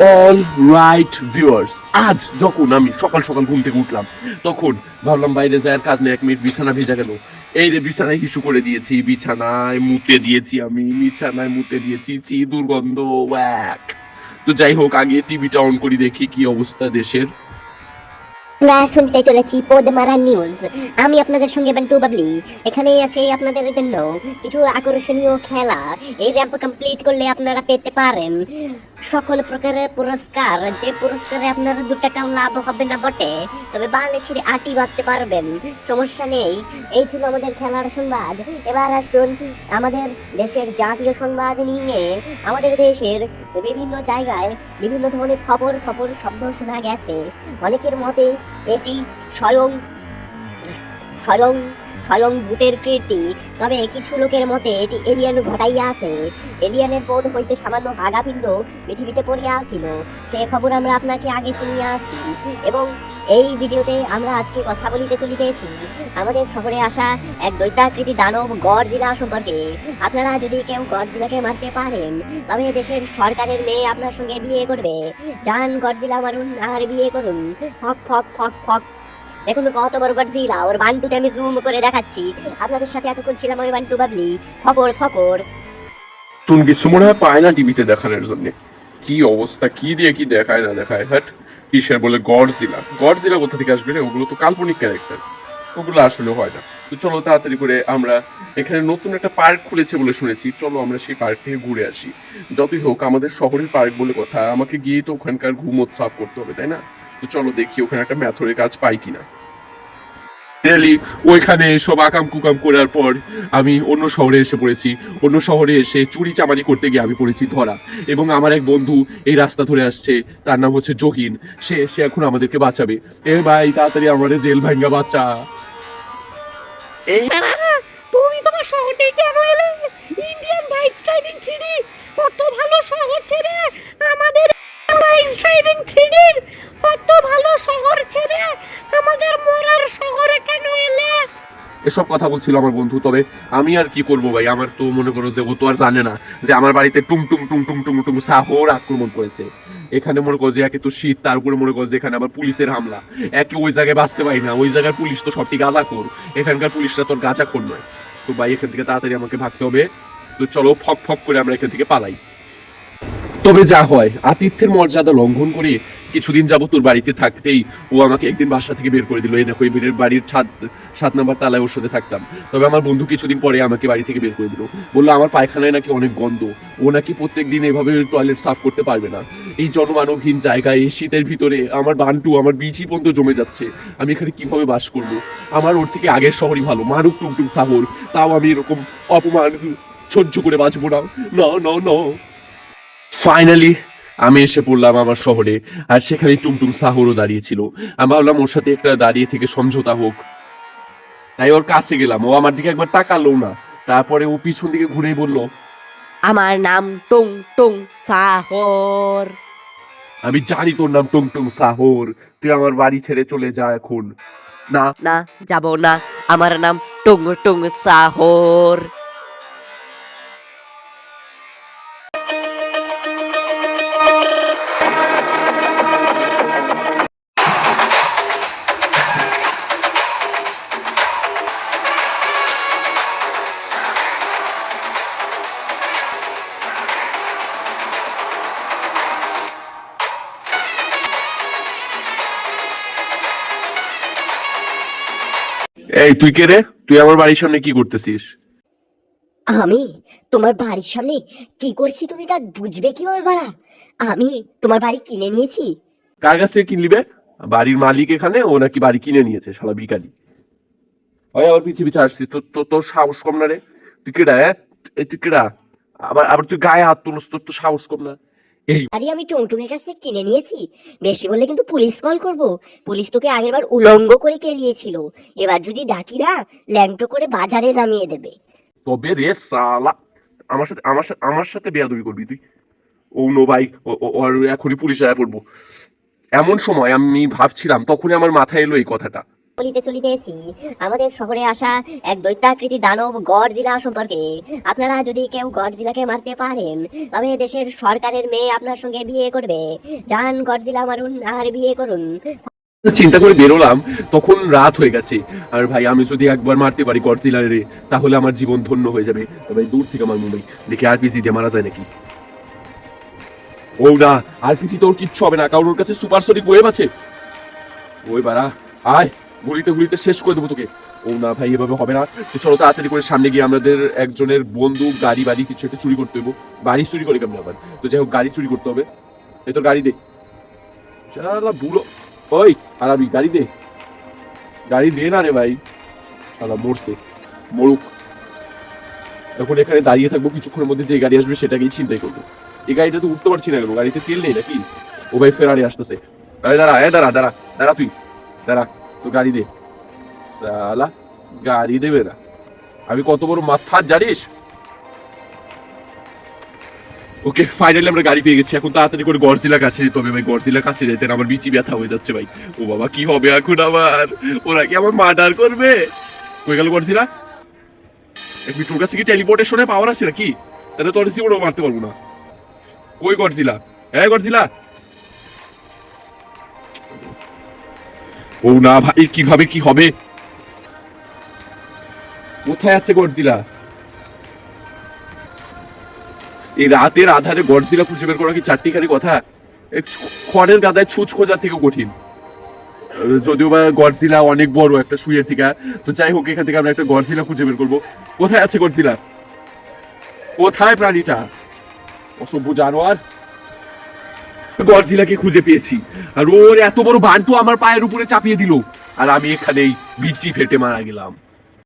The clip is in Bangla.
অল রাইট ভিউয়ার্স আজ যখন আমি সকাল সকাল ঘুম থেকে উঠলাম, তখন ভাবলাম বাইরে যায় আর কাজ নেই, এক মিনিট বিছানা ভেজা গেল। এই রে বিছানায় হিসু করে দিয়েছি, বিছানায় মুতে দিয়েছি আমি, বিছানায় মুতে দিয়েছি, চি, দুর্গন্ধ, ওয়াক। তো যাই হোক, আগে টিভিটা অন করি, দেখি কি অবস্থা দেশের। আমরা শুনতে চলেছি পদমারা নিউজ। আমি আপনাদের সঙ্গে বান্টু বাবলি। এখানে আছে আপনাদের জন্য কিছু আকর্ষণীয় খেলা। এই র্যাম্প কমপ্লিট করলে আপনারা পেতে পারেন। সকল প্রকারের পুরস্কার, যে পুরস্কারে আপনার দু টাকাও লাভ হবে না বটে, তবে বালে ছিঁড়ে আটি বাঁধতে পারবেন। সমস্যা নেই। এই ছিল আমাদের খেলার সংবাদ। এবার আসুন আমাদের দেশের জাতীয় সংবাদ নিয়ে। আমাদের দেশের বিভিন্ন জায়গায় বিভিন্ন ধরনের খবর খবর, শব্দ শোনা গেছে। অনেকের মতে এটি স্বয়ং স্বয়ং স্বয়ং ভূতের কীর্তি। তবে কিছু লোকের মতে এটি এলিয়ান ঘটাইয়া আছে। এলিয়ানের বোধ হইতে সামান্য ভাগাপিণ্ড পৃথিবীতে পড়িয়া আসিল সে খবর আমরা আপনাকে আগে শুনিয়া আছি। এবং এই ভিডিওতে আমরা আজকে কথা বলিতে চলিতেছি। আমাদের শহরে আসা এক দৈত্যাকৃতি দানব গডজিলা সম্পর্কে। আপনারা যদি কেউ গডজিলাকে মারতে পারেন, তবে দেশের সরকারের মেয়ে আপনার সঙ্গে বিয়ে করবে। যান গডজিলা মারুন আর বিয়ে করুন। ফক ফক ফক ফক। দেখুন কত বড় গডজিলা, ওর বান্টুতে আমি জুম করে দেখাচ্ছি। আপনাদের সাথে এতক্ষণ ছিলাম আমি বান্টু বাবলি। খবর খবর। তুমি কিছু মনে হয় পায় না টিভিতে দেখানোর জন্য। কি অবস্থা, কি দিয়ে কি দেখায় না দেখায় হ্যাট কিসের বলে গডজিলা? গডজিলা কোথা থেকে আসবে রে? ওগুলো তো কাল্পনিক ক্যারেক্টার ওগুলো আসলে হয় না। তো চলো তাড়াতাড়ি করে আমরা এখানে নতুন একটা পার্ক খুলেছে বলে শুনেছি। চলো আমরা সেই পার্ক থেকে ঘুরে আসি। যতই হোক, আমাদের শহরের পার্ক বলে কথা, আমাকে গিয়ে তো ওখানকার ঘুমত সাফ করতে হবে, তাই না? তো চলো দেখি ওখানে একটা ম্যাথরের কাজ পাই কিনা। রিয়েলি ওইখানে সব আকাম কুকাম করার পর আমি অন্য শহরে এসে পড়েছি। অন্য শহরে এসে চুরি চামারি করতে গিয়ে আমি পড়েছি ধরা। এবং আমার এক বন্ধু এই রাস্তা ধরে আসছে, তার নাম হচ্ছে জহিন। সে এসে এখন আমাদেরকে বাঁচাবে। এ ভাই, তাড়াতাড়ি আমাদের জেল ভাঙ্গা বাচ্চা। তুমি তোমার শহর কেন এলে? ইন্ডিয়ান বাইক থ্রিডি কত ভালো এসব কথা বলছিল আমার বন্ধু, তবে আমি আর কি করব ভাই? আমার তো মনে করো যে ও তো আর জানে না যে আমার বাড়িতে টুং টুং টুং টুং টুং টুং সাহর আক্রমণ করেছে। এখানে মনে করো যে একে তো শীত, তার উপরে মনে করো যে এখানে আবার পুলিশের হামলা। একে ওই জায়গায় বাঁচতে পারি না, ওই জায়গার পুলিশ তো সবটি গাঁজা খোর এখানকার পুলিশরা তোর গাঁজা খোর নয়। তো ভাই, এখান থেকে তাড়াতাড়ি আমাকে ভাগতে হবে। তো চলো, ফক ফক করে আমরা এখান থেকে পালাই। তবে যা হয়, আতিথ্যের মর্যাদা লঙ্ঘন করে কিছুদিন যাবত তোর বাড়িতে থাকতেই ও আমাকে একদিন বাসা থেকে বের করে দিল। এই দেখো, এই বেরের বাড়ির ছাদ, সাত নাম্বার তালায় ওর সাথে থাকতাম। তবে আমার বন্ধু কিছুদিন পরে আমাকে বাড়ি থেকে বের করে দিল। বলল, আমার পায়খানায় নাকি অনেক গন্ধ। ও নাকি প্রত্যেক দিন এভাবে টয়লেট সাফ করতে পারবে না। এই জনমানবহীন জায়গায়, এই শীতের ভিতরে আমার বান্টু, আমার বিচি পর্যন্ত জমে যাচ্ছে। আমি এখানে কীভাবে বাস করব? আমার ওর থেকে আগের শহরই ভালো। মারুক টুকটুক সাহর তাও আমি এরকম অপমান সহ্য করে বাঁচবো না। না না না। ফাইনালি আমি এসে পড়লাম আমার শহরে আর সেখানে টুমটুম সাহরও দাঁড়িয়েছিল। আমি ভাবলাম ওর সাথে একটা দাঁড়িয়ে থেকে সমঝোতা হোক। তাই ওর কাছে গেলাম ও আমার দিকে একবার তাকালো না। তারপরে ও পিছন দিকে ঘুরে বলল আমার নাম টুং টং সাহর। আমি জানি তোর নাম টুমটুম সাহর তুই আমার বাড়ি ছেড়ে চলে যা এখন। না। না যাব না। আমার নাম টং টুং সাহর। এই তুই কে রে? তুই আমার বাড়ির সামনে কি করতেছিস? আমি? তোমার বাড়ির সামনে কি করছি তুমি তা বুঝবে কীভাবে বাড়া আমি তোমার বাড়ি কিনে নিয়েছি। কার কাছ থেকে কিনলিবে? বাড়ির মালিক এখানে ও নাকি বাড়ি কিনে নিয়েছে শালা ভিখারি। ওই আবার পিছিয়ে পিছিয়ে আসছিস। তোর তোর তোর সাহস কম না রে? তুই কেডা হ্যাঁ এই তুই কেডা? আবার আবার তুই গায়ে হাত তুলস তোর তো সাহস কম না। এই আরে আমি টুংটুঙের কাছ কিনে নিয়েছি। বেশি বললে কিন্তু পুলিশ কল করব। পুলিশ তোকে আগের বার উলঙ্গ করে কেলিয়েছিল। এবার যদি ডাকি না ল্যাংটো করে বাজারে নামিয়ে দেবে। তবে রে সালা আমার সাথে আমার সাথে আমার সাথে বেয়াদবি করবি তুই। ও নো ভাই এখনই পুলিশ আয়া পড়ব। এমন সময় আমি ভাবছিলাম তখনই আমার মাথায় এলো এই কথাটা। বলিতে চলিতেছি। আমাদের শহরে আসা এক দৈত্যাকৃতি দানব গডজিলা সম্পর্কে। আপনারা যদি কেউ গডজিলাকে মারতে পারেন, তবে দেশের সরকারের মেয়ে আপনার সঙ্গে বিয়ে করবে। যান গডজিলা মারুন, আর বিয়ে করুন। চিন্তা করে বেরোলাম, তখন রাত হয়ে গেছে। আর ভাই, আমি যদি একবার মারতে পারি গডজিলারে, তাহলে আমার জীবন ধন্য হয়ে যাবে। তো ভাই দূর থেকে আমার মুম্বাই। দেখি আরপিসি দিয়ে মারা যায় নাকি। ও না আর আরপিসি তোর কিচ্ছু হবে না। কারণ ওর কাছে সুপারসনিক ওয়েভ আছে। ওই বাড়া, আয়। গুলিতে গুলিতে শেষ করে দেবো তোকে। ও না ভাই, এভাবে হবে না। তো চলো তাড়াতাড়ি করে সামনে গিয়ে আমাদের একজনের বন্দুক গাড়ি বাড়ি কিছু একটা চুরি করতে বাড়ি চুরি কেমন আবার? তো যাই হোক, গাড়ি চুরি করতে হবে। এই তোর গাড়ি দে। বুড়ো। ওই গাড়ি দে। গাড়ি দে না রে ভাই। শালা মরছে। মরুক। এখন এখানে দাঁড়িয়ে থাকব, কিছুক্ষণের মধ্যে যে গাড়ি আসবে সেটাকেই চিন্তাই করব। এই গাড়িটা তো উঠতে পারছি না কেন? গাড়িতে তেল নেই নাকি? ও ভাই ফেরারি আসতেছে। দাঁড়া, এ দাঁড়া দাঁড়া দাঁড়া তুই। দাঁড়া। তো গাড়ি দে। সালা গাড়ি দেবে না। আমি কত বড় মাস্তার জানিস? ওকে ফাইনালি আমরা গাড়ি পেয়ে গেছি। এখন তাড়াতাড়ি করে গরজিলা কাছে যেতে হবে ভাই। গরজিলা কাছে যেতে আমার বিচি ব্যথা হয়ে যাচ্ছে ভাই। ও বাবা, কি হবে এখন আবার? ওরা কি আমার মার্ডার করবে? কই গেল গরজিলা এক মিনিট কাছে কি টেলিপোর্টেশনে পাওয়ার আছে নাকি? তাহলে তোর জীবনও মারতে পারব না। কই গরজিলা হ্যাঁ গরজিলা ও না ভাই, কীভাবে কি হবে? কোথায় আছে গডজিলা? এই রাতের আধারে গডজিলা খুঁজে বের করা কি চারটিখানি কথা? খড়ের গাদায় ছুঁচ খোঁজার থেকে কঠিন। যদিও বা গডজিলা অনেক বড় একটা শুয়ের থেকে, তো যাই হোক, এখান থেকে আমরা একটা গডজিলা খুঁজে বের করব। কোথায় আছে গডজিলা? কোথায় প্রাণীটা? অসভ্য জানোয়ার? গডজিলাকে খুঁজে পেয়েছি। আর ওর এত বড় বান্টু আমার পায়ের উপরে চাপিয়ে দিল। আর আমি এখানেই বিচি ফেটে মারা গেলাম।